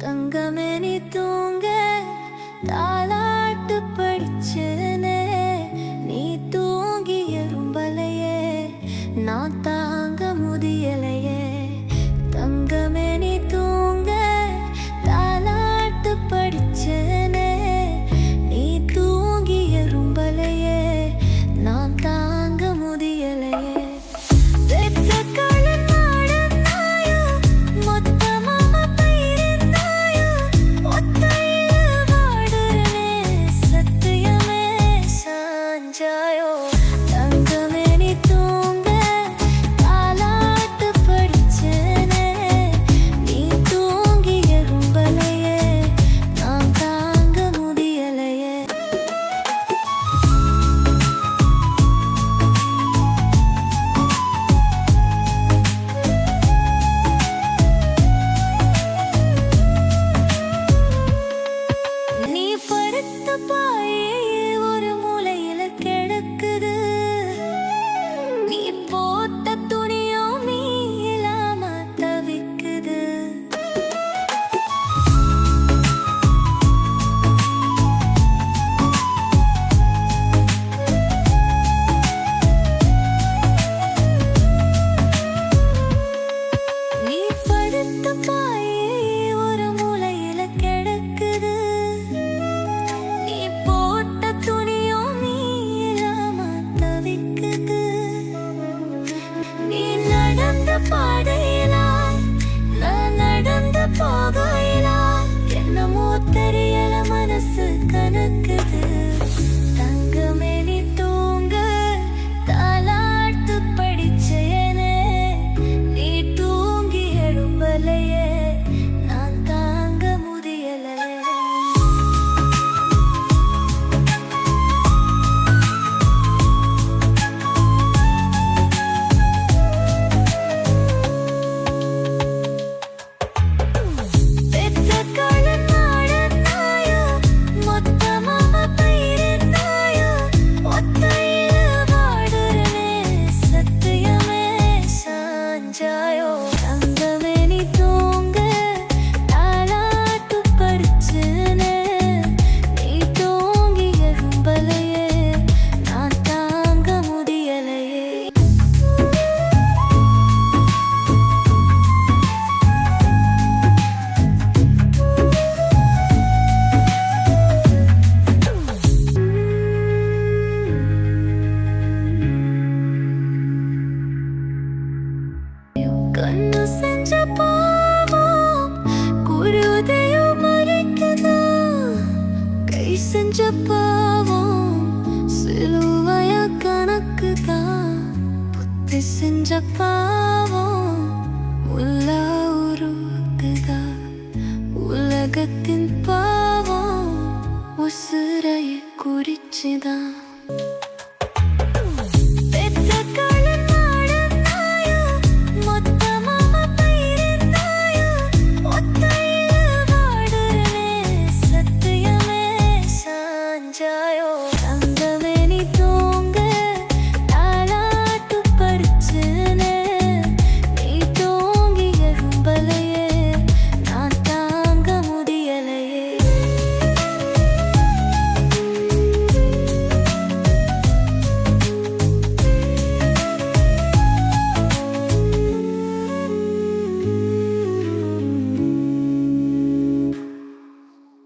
தங்கமே நீ தூங்க தாளாட்டு படிச்சனே நீ தூங்கிய ரொம்பலையே நான் தாங்க முதியலை பாடை. കണ്ണു സഞ്ച പാവം കുരുതയോ മരിക്കുന്ന കൈ സഞ്ച പാവം സിലുവയ കണക്കുത ബുദ്ധി സഞ്ച പാവം ഉള്ള ഉരുക്കുക ഉലകത്തിൻ പാവം ഉസുരയെ കുറിച്ചതാ